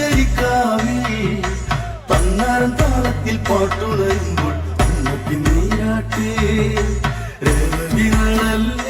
പൂവശരിക്കാവിൽ പന്നാരം താളത്തിൽ പാട്ടുണരുമ്പോൾ അമ്മയ്ക്ക് നീരാട്ടേ. രേവതികളല്ലേ പൂവശരിക്കാവിൽ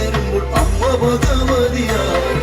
ചേരുമ്പോൾ അമ്മ ഭഗവതിയായി